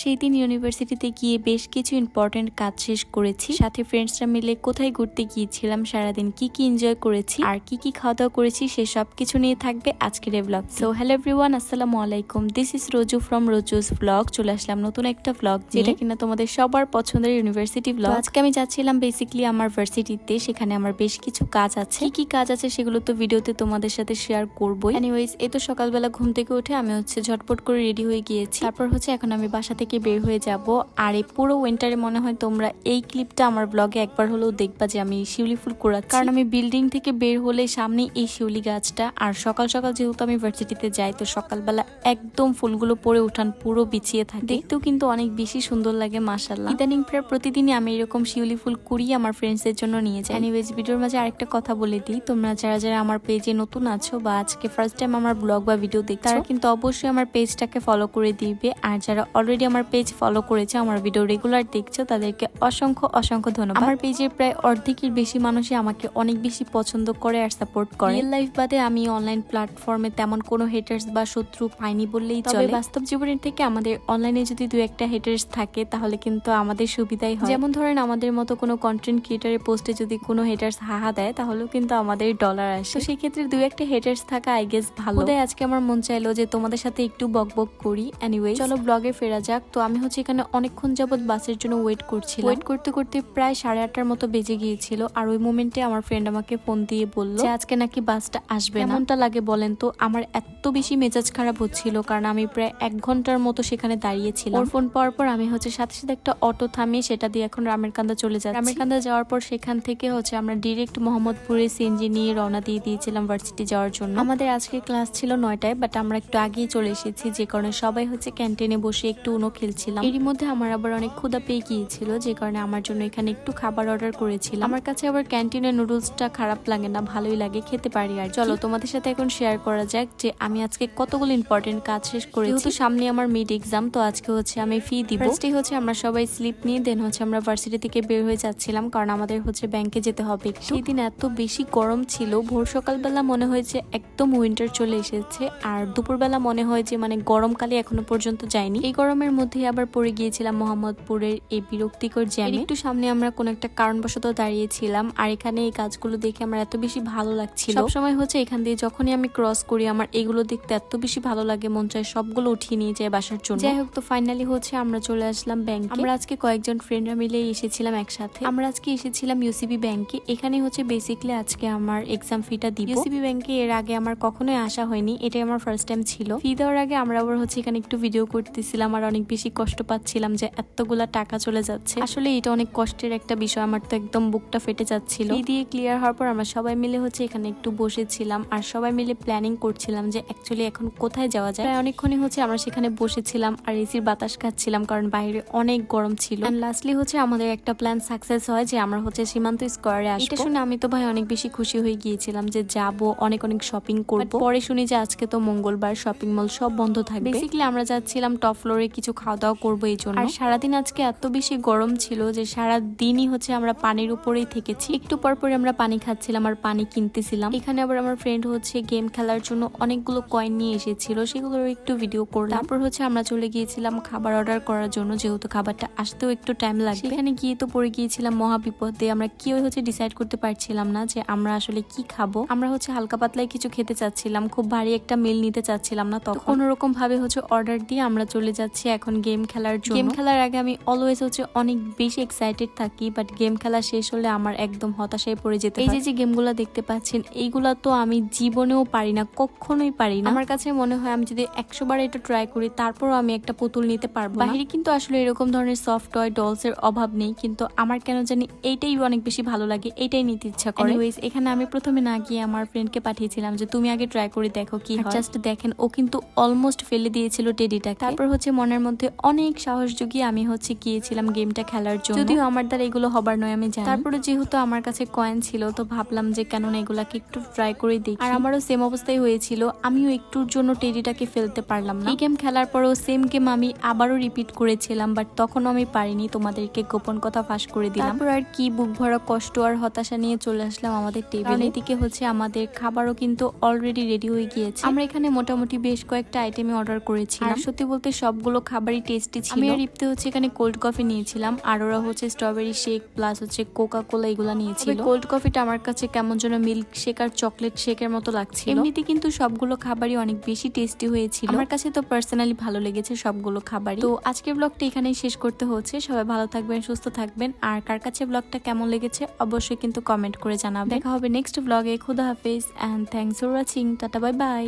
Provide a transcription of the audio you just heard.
সেই দিন ইউনিভার্সিটিতে গিয়ে বেশ কিছু ইম্পর্টেন্ট কাজ শেষ করেছি। সাথে ফ্রেন্ডসরা মিলে কোথায় ঘুরতে গিয়েছিলাম, সারাদিন কি কি এনজয় করেছি, আর কি কি খাওয়া দাওয়া করেছি, সে সব কিছু নিয়ে থাকবে আজকের ব্লগ সো হ্যালো এভরিওয়ান আসসালামু আলাইকুম। This is Roju from Roju's blog চলে আসলাম নতুন একটা ব্লগ যেটা কিনা তোমাদের সবার পছন্দের ইউনিভার্সিটি ব্লগ আজকে আমি যাচ্ছিলাম বেসিক্যালি আমার ভার্সিটিতে সেখানে আমার বেশ কিছু কাজ আছে। কি কি কাজ আছে সেগুলো তো ভিডিওতে তোমাদের সাথে শেয়ার করবোই। এনিওয়েজ এই তো সকালবেলা ঘুম থেকে উঠে আমি হচ্ছে ঝটপট করে রেডি হয়ে গিয়েছি। তারপর হচ্ছে এখন আমি বাসা থেকে বের হয়ে যাব। আর এই পুরো উইন্টারে মনে হয় তোমরা এই ক্লিপটা আমার ব্লগে একবার হলেও দেখবা যে আমি শিউলি ফুল কুড়াচ্ছি। কারণ আমি বিল্ডিং থেকে বের হলে সামনে এই শিউলি গাছটা। আর সকাল সকাল যেহেতু আমি ভার্সিটিতে যাই তো সকালবেলা একদম ফুলগুলো পরে উঠান পুরো বিছিয়ে থাকে। দেখতেও কিন্তু অনেক বেশি সুন্দর লাগে মাসাল্লাহ ইদানিং প্রায় প্রতিদিনই আমি এরকম শিউলি ফুল কুড়িয়ে আমার ফ্রেন্ডস এর জন্য নিয়ে যাই। এনিওয়েজ ভিডিওর মাঝে আরেকটা কথা বলে দিই। তোমরা যারা যারা আমার পেজে নতুন আছো বা আজকে ফার্স্ট টাইম আমার ব্লগ বা ভিডিও দেখছ তারা কিন্তু অবশ্যই আমার পেজটাকে ফলো করে দিবে। আর যারা অলরেডি আমার পেজ ফলো করেছে আমার ভিডিও রেগুলার দেখছ তাদেরকে অসংখ্য অসংখ্য ধন্যবাদ। আমার পেজের প্রায় অর্ধেকের বেশি মানুষই আমাকে অনেক বেশি পছন্দ করে আর সাপোর্ট করে। রিয়েল লাইফ বাদে আমি অনলাইন প্ল্যাটফর্মে তেমন কোনো হেটার্স বা শত্রু পাইনি বললেই চলে। বাস্তব জীবনের থেকে আমাদের অনলাইনে যদি দু একটা হেটার্স থাকে তাহলে কিন্তু আমাদের সুবিধাই হয়। যেমন ধরেন আমাদের মতো কোনো কন্টেন্ট ক্রিয়েটারের পোস্টে যদি কোনো হেটার্স হাহা দেয় তাহলেও কিন্তু আমাদের ডলার আসে। তো সেই ক্ষেত্রে দু একটা হেটার্স থাকা আই গেস ভালো। তাই আজকে আমার মন চাইলো যে তোমাদের সাথে একটু বক বক করি। এনিওয়ে চলো ব্লগে ফেরা যাক। তো আমি হচ্ছে এখানে অনেকক্ষণ যাবৎ বাসের জন্য ওয়েট করছি ওয়েট করতে করতে প্রায় সাড়ে আটটার মতো বেজে গিয়েছিল আর ওই মোমেন্টে আমার ফ্রেন্ড আমাকে ফোন দিয়ে বলল যে আজকে নাকি বাসটা আসবে না। এমনটা লাগে বলেন তো? আমার এত বেশি মেজাজ খারাপ হচ্ছিল কারণ আমি প্রায় এক ঘণ্টার মতো সেখানে দাঁড়িয়েছিলাম। ওর ফোন পাওয়ার পর আমি হচ্ছে সাথে সাথে একটা অটো থামিয়ে সেটা দিয়ে এখন রামের কান্দা চলে যাচ্ছি। রামের কান্দা যাওয়ার পর সেখান থেকে হচ্ছে আমরা ডিরেক্ট মোহাম্মদপুরে সিএনজি নিয়ে রওনা দিয়ে দিয়েছিলাম ভার্সিটি যাওয়ার জন্য। আমাদের আজকে ক্লাস ছিল নয়টায় বাট আমরা একটু আগেই চলে এসেছি যে কারণে সবাই হচ্ছে ক্যান্টিনে বসে একটু উনো খেলছিলাম। এরই মধ্যে আমার আবার অনেক ক্ষুদা পেয়ে গিয়েছিল যে কারণে আমার জন্য এখানে একটু খাবার অর্ডার করেছিলাম। আমার কাছে আবার ক্যান্টিনের নুডলসটা খারাপ লাগে না ভালোই লাগে খেতে পারি আর চলো তোমাদের সাথে এখন শেয়ার করা যাক যে আমি আজকে কতগুলো ইম্পর্টেন্ট কাজ শেষ করেছি। যেহেতু সামনে আমার মিড এক্সাম তো আজকে হচ্ছে আমি ফি দিব। ফার্স্টে হচ্ছে আমরা সবাই স্লিপ নিয়ে দেন হচ্ছে আমরা ভার্সিটি থেকে বের হয়ে যাচ্ছিলাম কারণ আমাদের হচ্ছে ব্যাংকে যেতে হবে। সেই দিন এত বেশি গরম ছিল ভোর সকালবেলা মনে হয়েছে একদম উইন্টার চলে এসেছে আর দুপুরবেলা মনে হয় যে মানে গরমকালে এখনও পর্যন্ত যায়নি। এই গরমের মধ্যে আবার পড়ে গিয়েছিলাম মোহাম্মদপুরের এই বিরক্তিকর জ্যামে একটু সামনে আমরা কোন একটা কারণবশত দাঁড়িয়েছিলাম আর এখানে এই কাজগুলো দেখে আমার এত বেশি ভালো লাগছিল। সবসময় হচ্ছে এখান দিয়ে যখনই আমি ক্রস করি আমার এগুলো দেখতে এত বেশি ভালো লাগে মন চায় সবগুলো উঠিয়ে নিয়ে যায় বাসার জন্য। যাই হোক তো ফাইনালি হচ্ছে আমরা চলে আসলাম ব্যাংকে আমরা আজকে কয়েকজন ফ্রেন্ডরা মিলে এসেছিলাম একসাথে। আমরা আজকে এসেছিলাম ইউসিবি ব্যাংকে এখানে হচ্ছে বেসিকলি আজকে আমার এক্সাম ফিটা দিব। ইউসিবি ব্যাংকে এর আগে আমার কখনোই আসা হয়নি এটাই আমার ফার্স্ট টাইম ছিল। ফি দেওয়ার আগে আমরা আবার হচ্ছে এখানে একটু ভিডিও করতেছিলাম আর অনেক বেশি কষ্ট পাচ্ছিলাম যে এতগুলা টাকা চলে যাচ্ছে। আসলে এটা অনেক কষ্টের একটা বিষয়। আমার তো একদম বুকটা ফেটে যাচ্ছিল। ফি দিয়ে ক্লিয়ার হওয়ার পর আমরা সবাই মিলে হচ্ছে এখানে একটু বসেছিলাম আর সবাই মিলে প্ল্যানিং করছিলাম যে অ্যাকচুয়ালি এখন কোথায় যাওয়া যায়। প্রায় অনেকক্ষণই হচ্ছে আমরা সেখানে বসেছিলাম আর এসির বাতাস খাচ্ছিলাম কারণ বাইরে অনেক গরম ছিল। লাস্টলি হচ্ছে আমাদের একটা প্ল্যান সাকসেস হয় যে আমরা হচ্ছে সীমান্ত স্কোয়ারে আসব। এটা শুনে আমি তো ভাই অনেক বেশি খুশি হয়ে গিয়েছিলাম যে যাব অনেক অনেক শপিং করব। পরে শুনি যে আজকে তো মঙ্গলবার শপিং মল সব বন্ধ থাকবে। বেসিক্যালি আমরা যাচ্ছিলাম টপ ফ্লোরে কিছু খাওয়া দাওয়া করব এই জন্য। আর সারাদিন আজকে এত বেশি গরম ছিল যে সারা দিনই হচ্ছে আমরা পানির উপরেই থেকেছি। একটু পর পরে আমরা পানি খাচ্ছিলাম আর পানি কিনতেছিলাম। এখানে আবার আমার ফ্রেন্ড হচ্ছে গেম খেলার জন্য অনেকগুলো কয়েন নিয়ে এসেছিল সেগুলোর একটু ভিডিও করলাম। তারপর হচ্ছে আমরা চলে গিয়েছিলাম খাবার অর্ডার করার জন্য, যেহেতু খাবারটা আসতেও একটু টাইম লাগবে। সেখানে গিয়ে তো পড়ে গিয়েছিলাম মহা বিপদে আমরা কেউ হচ্ছে ডিসাইড করতে পারছিলাম না যে আমরা আসলে কি খাব। আমরা হচ্ছে হালকা পাতলায় কিছু খেতে চাচ্ছিলাম, খুব ভারী একটা মিল নিতে চাচ্ছিলাম না তখন। কোনো রকম ভাবে হচ্ছে অর্ডার দিয়ে আমরা চলে যাচ্ছি এখন। গেম খেলার জন্য। গেম খেলার আগে আমি অলওয়েজ হচ্ছে অনেক বেশি এক্সাইটেড থাকি বাট গেম খেলা শেষ হলে আমার একদম হতাশায় পড়ে যেতে এই যে যে গেমগুলো দেখতে পাচ্ছেন এইগুলা তো আমি জীবনেও পারি না কখনোই পারি না। আমার কাছে মনে হয় আমি যদি একশো বার এটা ট্রাই করি তারপরও আমি একটা পুতুল নিতে পারব বাহিরে কিন্তু আসলে এরকম ধরনের সফট টয় ডলস এর অভাব নেই কিন্তু আমার কেন জানি এইটাই অনেক বেশি ভালো লাগে এটাই নিতে ইচ্ছা করে। এখানে আমি প্রথমে না গিয়ে আমার ফ্রেন্ডকে পাঠিয়েছিলাম যে তুমি আগে ট্রাই করে দেখো কি জাস্ট দেখেন ও কিন্তু অলমোস্ট ফেলে দিয়েছিল টেডিটাকে তারপর হচ্ছে মনের মধ্যে অনেক সাহস জুগিয়ে আমি হচ্ছে গিয়েছিলাম গেমটা খেলার জন্য। যদিও আমার দ্বারা এগুলো হবার নয় আমি জানি। তারপরে যেহেতু আমার কাছে কয়েন ছিল তো ভাবলাম যে কেন না এগুলাকে একটু ট্রাই করে দেখি। আর আমারও সেম অবস্থায় হয়েছিল আমিও একটুর জন্য টেডিটাকে ফেলতে পারলাম না। এই গেম খেলার পরেও সেম গেম আমি আবারও রিপিট করেছিলাম বাট তখনও আমি পারিনি তোমাদেরকে গোপন কথা ফাঁস করে দিলাম। তারপর আর কি বুক ভরা কষ্ট আর হতাশা নিয়ে চলে আসলাম আমাদের টেবিল এদিকে হচ্ছে আমাদের খাবারও কিন্তু অলরেডি রেডি হয়ে গিয়েছে। আমরা এখানে মোটামুটি বেশ কয়েকটা আইটেমে অর্ডার করেছি আর সত্যি বলতে সবগুলো খাবার খাবারই টেস্টি ছিল। আমি আর ইপ্তে হচ্ছে এখানে কোল্ড কফি নিয়েছিলাম আর ওরা হচ্ছে স্ট্রবেরি শেক প্লাস হচ্ছে কোকা কোলা এগুলা নিয়েছিল। কোল্ড কফিটা আমার কাছে কেমন যেন মিল্ক শেক আর চকলেট শেকের মতো লাগছিল। এমনিতে কিন্তু সবগুলো খাবারই অনেক বেশি টেস্টি হয়েছিল। আমার কাছে তো পার্সোনালি ভালো লেগেছে সবগুলো খাবারই। তো আজকের ব্লগটা এখানেই শেষ করতে হচ্ছে। সবাই ভালো থাকবেন সুস্থ থাকবেন। আর কার কাছে ব্লগটা কেমন লেগেছে অবশ্যই কিন্তু কমেন্ট করে জানাবেন। দেখা হবে নেক্সট ব্লগে খুদা হাফিজ and thanks for watching tata bye bye